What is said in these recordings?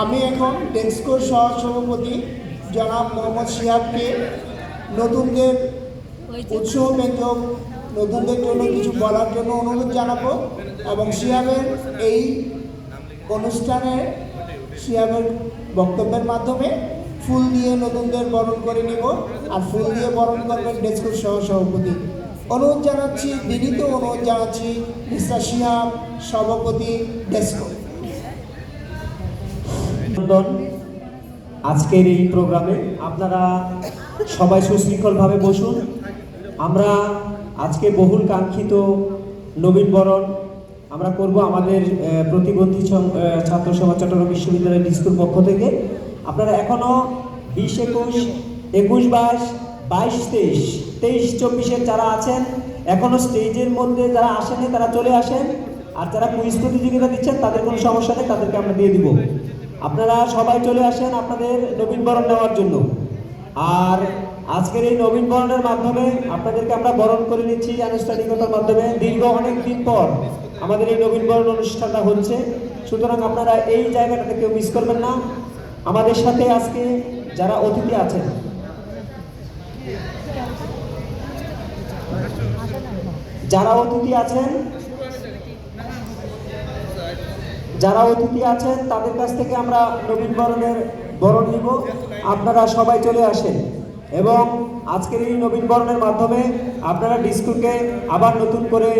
আমি এখন ডেস্কোর সহ সভাপতি জনাব মোহাম্মদ শিহাবকে নতুনদের উৎসাহ ব্যঞ্জক নতুনদের জন্য কিছু বলার জন্য অনুরোধ জানাব এবং শিহাবের এই অনুষ্ঠানে শিহাবের বক্তব্যের মাধ্যমে ফুল দিয়ে নতুনদের বরণ করে নিব আর ফুল দিয়ে বরণ করবেন ডেস্কোর সহ সভাপতি অনুরোধ জানাচ্ছি, বিনীত অনুরোধ জানাচ্ছি মিস্টার শিহাব সভাপতি ডেস্কো। অভিনন্দন আজকের এই প্রোগ্রামে আপনারা সবাই সুশৃঙ্খলভাবে বসুন। আমরা আজকে বহুল কাঙ্ক্ষিত নবীনবরণ আমরা করব আমাদের প্রতিবন্ধী ছাত্র সভা চট্টগ্রাম বিশ্ববিদ্যালয়ের ডিস্কুর পক্ষ থেকে। আপনারা এখনও বিশ একুশ একুশ বাইশ বাইশ তেইশ তেইশ চব্বিশের যারা আছেন এখনও স্টেজের মধ্যে যারা আসেনি তারা চলে আসেন। আর যারা কুইজ প্রতিযোগিতা দিচ্ছেন তাদের কোনো সমস্যা নেই, তাদেরকে আমরা দিয়ে দিব। আপনারা সবাই চলে আসেন আপনাদের নবীনবরণ নেওয়ার জন্য। আর আজকের এই নবীনবরণের মাধ্যমে আপনাদেরকে আমরা বরণ করে নিচ্ছি আনুষ্ঠানিকতার মাধ্যমে। দীর্ঘ অনেক দিন পর আমাদের এই নবীনবরণ অনুষ্ঠানটা হচ্ছে। সুতরাং আপনারা এই জায়গাটাতে কেউ মিস করবেন না। আমাদের সাথে আজকে যারা অতিথি আছেন। যারা অতিথি আছেন যারা অতিথি আছেন, তাদের কাছ থেকে আমরা নবীন বরণের বরণ নিব। আপনারা সবাই চলে আসেন। এবং আজকের এই নবীন বরণের মাধ্যমে আপনারা ডিস্কুকে আবার নতুন করে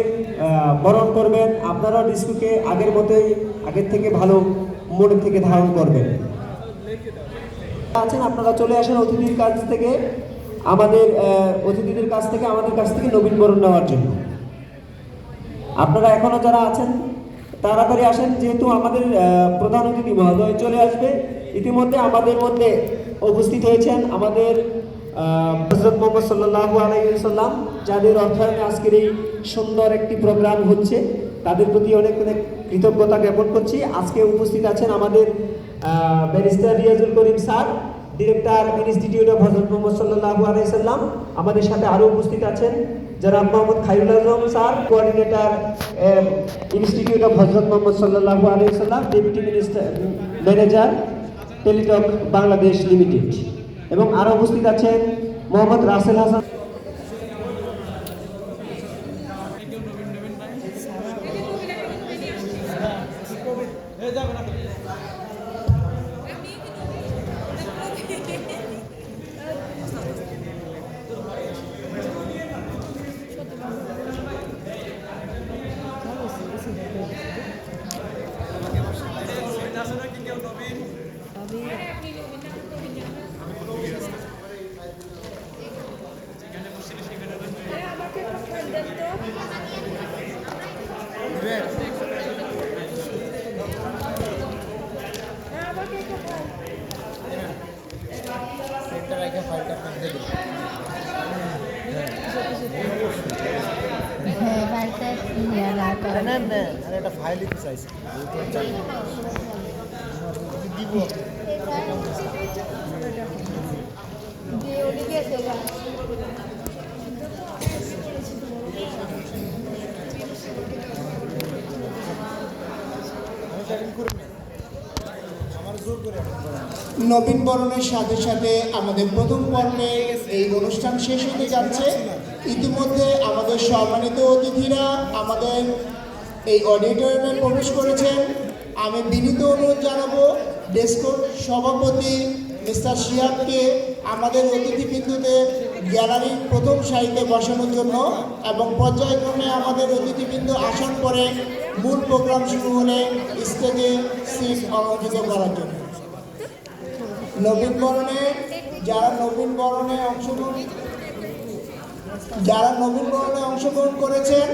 বরণ করবেন। আপনারা ডিস্কুকে আগের মতোই, আগের থেকে ভালো মনে থেকে ধারণ করবেন। আছেন, আপনারা চলে আসেন অতিথির কাছ থেকে। আমাদের অতিথিদের কাছ থেকে, আমাদের কাছ থেকে নবীন বরণ নেওয়ার জন্য। আপনারা এখনও যারা আছেন তাড়াতাড়ি আসেন, যেহেতু আমাদের প্রধান অতিথি মহোদয় চলে আসবে। ইতিমধ্যে আমাদের মধ্যে উপস্থিত হয়েছেন আমাদের হজরত মোহাম্মদ সাল্লাহু আলাইসাল্লাম যাদের অর্থায়নে আজকের এই সুন্দর একটি প্রোগ্রাম হচ্ছে। তাদের প্রতি অনেক অনেক কৃতজ্ঞতা জ্ঞাপন করছি। আজকে উপস্থিত আছেন আমাদের barrister Riazul Karim sir. Director institute of Hazrat Mohammad সাল্লাহু আলাইসাল্লাম আমাদের সাথে আরও উপস্থিত আছেন। জনাব Mohammad Khairul Azam sir coordinator institute of Hazrat Mohammad সাল্লাল্লাহ আলাইহি সাল্লাম deputy minister manager Teletalk Bangladesh limited এবং আরও উপস্থিত আছেন মোহাম্মদ রাসেল হাসান। একটা ফাইল দিতে চাইছি দিব দিয়ে ওদিকে সেটা আমি সেকেন্ড করে নিই। আমার জোর করে এখন করেন। নবীন বরণের সাথে সাথে আমাদের প্রথম পর্বে এই অনুষ্ঠান শেষ হতে যাচ্ছে। ইতিমধ্যে আমাদের সম্মানিত অতিথিরা আমাদের এই অডিটোরিয়ামে প্রবেশ করেছেন। আমি বিনীত অনুরোধ জানাব ডেস্কোর সভাপতি মিস্টার শিহাবকে আমাদের অতিথিবৃন্দুতে গ্যালারির প্রথম সারিতে বসানোর জন্য এবং পর্যায়ক্রমে আমাদের অতিথিবৃন্দ আসন করে মূল প্রোগ্রাম শুরু হলে স্টেজে সিট অলঙ্কৃত করার জন্য। নবীন বরণে যারা নবীন বরণে অংশগ্রহণ যারা নবীন বরণে অংশগ্রহণ করেছেন